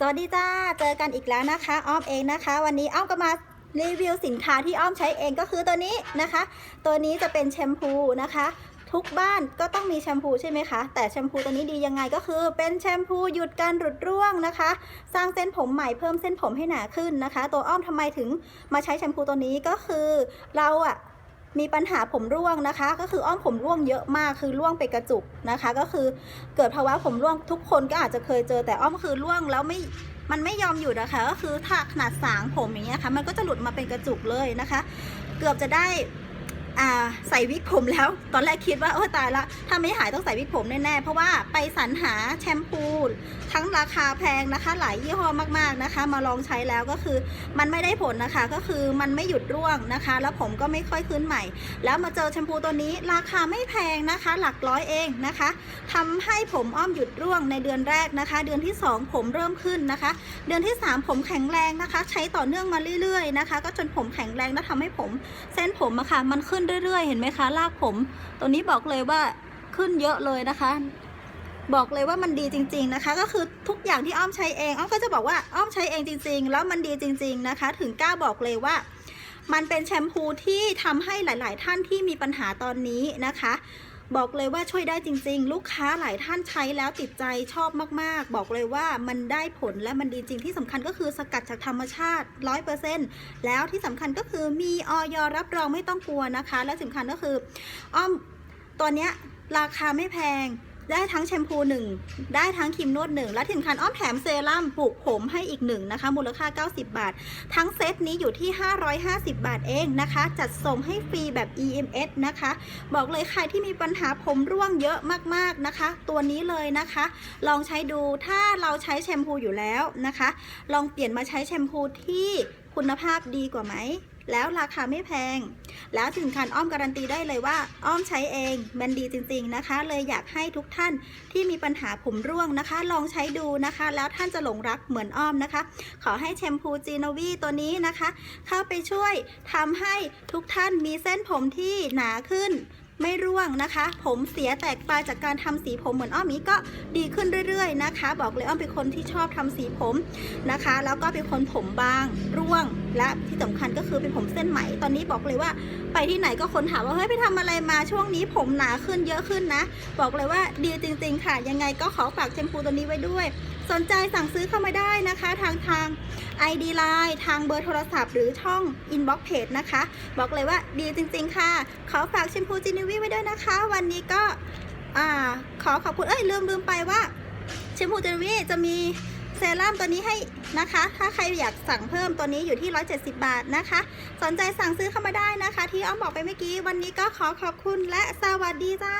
สวัสดีจ้า เจอกันอีกแล้วนะคะ อ้อมเองนะคะ วันนี้อ้อมก็มารีวิวสินค้าที่อ้อมใช้เองก็คือตัวนี้นะคะ ตัวนี้จะเป็นแชมพูนะคะ ทุกบ้านก็ต้องมีแชมพูใช่ไหมคะ แต่แชมพูตัวนี้ดียังไงก็คือเป็นแชมพูหยุดการหลุดร่วงนะคะ สร้างเส้นผมใหม่เพิ่มเส้นผมให้หนาขึ้นนะคะ ตัวอ้อมทำไมถึงมาใช้แชมพูตัวนี้ก็คือเราอะ มีปัญหาผมร่วงนะคะ ก็คืออ้อมผมร่วงเยอะมากคือร่วงไปกระจุกนะคะ ก็คือเกิดภาวะผมร่วงทุกคนก็อาจจะเคยเจอแต่อ้อมคือร่วงแล้วไม่มันไม่ยอมหยุดนะคะก็คือถ้าขนาดสางผมอย่างเงี้ยค่ะมันก็จะหลุดมาเป็นกระจุกเลยนะคะ เกือบจะได้ ใส่วิกผมแล้ว ตอนแรกคิดว่าโอ้ตายละถ้าไม่หายต้องใส่วิกผมแน่ๆ เพราะว่าไปสรรหาแชมพูทั้งราคาแพงนะคะ หลายยี่ห้อมากๆนะคะ มาลองใช้แล้วก็คือมันไม่ได้ผลนะคะก็คือมันไม่หยุดร่วงนะคะ แล้วผมก็ไม่ค่อยขึ้นใหม่ แล้วมาเจอแชมพูตัวนี้ราคาไม่แพงนะคะ หลักร้อยเองนะคะทำให้ผมอ้อมหยุดร่วงในเดือนแรกนะคะ เดือนที่ 2 ผมเริ่มขึ้นนะคะ เดือนที่ 3 ผมแข็งแรงนะคะ ใช้ต่อเนื่องมาเรื่อยๆนะคะ ก็จนผมแข็งแรงแล้วทำให้ผมเส้นผมอะค่ะมันขึ้นเรื่อยๆ เห็นไหมคะลากผม ตัวนี้บอกเลยว่าขึ้นเยอะเลยนะคะ บอกเลยว่ามันดีจริง ๆนะคะ ก็คือทุกอย่างที่อ้อมใช้เองอ้อมก็จะบอกว่าอ้อมใช้เองจริง ๆ แล้วมันดีจริง ๆนะคะ ถึงกล้าบอกเลยว่ามันเป็นแชมพูที่ทำให้หลาย ๆ ท่านที่มีปัญหาตอนนี้นะคะ บอกเลยว่าช่วยได้จริง ๆ ลูกค้าหลายท่านใช้แล้วติดใจชอบมากๆ บอกเลยว่ามันได้ผลและมันดีจริงที่สำคัญก็คือสกัดจากธรรมชาติ 100%แล้วที่สำคัญก็คือมีออยรับรองไม่ต้องกลัวนะคะ และสำคัญก็คืออ้อมตัวเนี้ยราคาไม่แพง ได้ทั้งแชมพูหนึ่งได้ทั้งครีมนวดหนึ่งและที่สำคัญอ้อมแถมเซรั่มปลูกผมให้อีกหนึ่งนะคะ มูลค่า 90 บาท ทั้งเซตนี้อยู่ที่ 550 บาทเองนะคะ จัดส่งให้ฟรีแบบ EMS นะคะ บอกเลยใครที่มีปัญหาผมร่วงเยอะมากๆนะคะ ตัวนี้เลยนะคะ ลองใช้ดูถ้าเราใช้แชมพูอยู่แล้วนะคะ ลองเปลี่ยนมาใช้แชมพูที่คุณภาพดีกว่าไหม แล้วราคาไม่แพง แล้วถึงคันอ้อมการันตีได้เลยว่า อ้อมใช้เองมันดีจริง ๆนะคะ เลยอยากให้ทุกท่านที่มีปัญหาผมร่วงนะคะ ลองใช้ดูนะคะ แล้วท่านจะหลงรักเหมือนอ้อมนะคะ ขอให้แชมพูจีโนวีตัวนี้นะคะ เข้าไปช่วยทำให้ทุกท่านมีเส้นผมที่หนาขึ้น ไม่ร่วงนะคะ ผมเสียแตกปลายจากการทำสีผมเหมือนอ้อมนี้ก็ดีขึ้นเรื่อยๆนะคะ บอกเลยอ้อมเป็นคนที่ชอบทำสีผมนะคะ แล้วก็เป็นคนผมบางร่วง และที่สำคัญก็คือเป็นผมเส้นไหมตอนนี้บอกเลยว่า ไปที่ไหนก็คนถามว่าเฮ้ยไปทำอะไรมาช่วงนี้ผมหนาขึ้นเยอะขึ้นนะ บอกเลยว่าดีจริง ๆ ค่ะ ยังไงก็ขอฝากแชมพูตัวนี้ไว้ด้วย สนใจสั่งซื้อเข้ามาได้นะคะ ทางทาง ID Line ทางเบอร์โทรศัพท์หรือช่อง Inbox Page นะคะ บอกเลยว่าดีจริง ๆ ค่ะ ขอฝากแชมพูจินิวีไว้ด้วยนะคะ วันนี้ก็อ่าขอขอบคุณเอ้ยลืมลืมไปว่าแชมพูเจนวีจะมีเซรั่มตัวนี้ให้นะคะ ถ้าใครอยากสั่งเพิ่มตัวนี้อยู่ที่ 170 บาทนะคะ สนใจสั่งซื้อเข้ามาได้นะคะ ที่อ้อมบอกไปเมื่อกี้ วันนี้ก็ขอขอบคุณและสวัสดีจ้า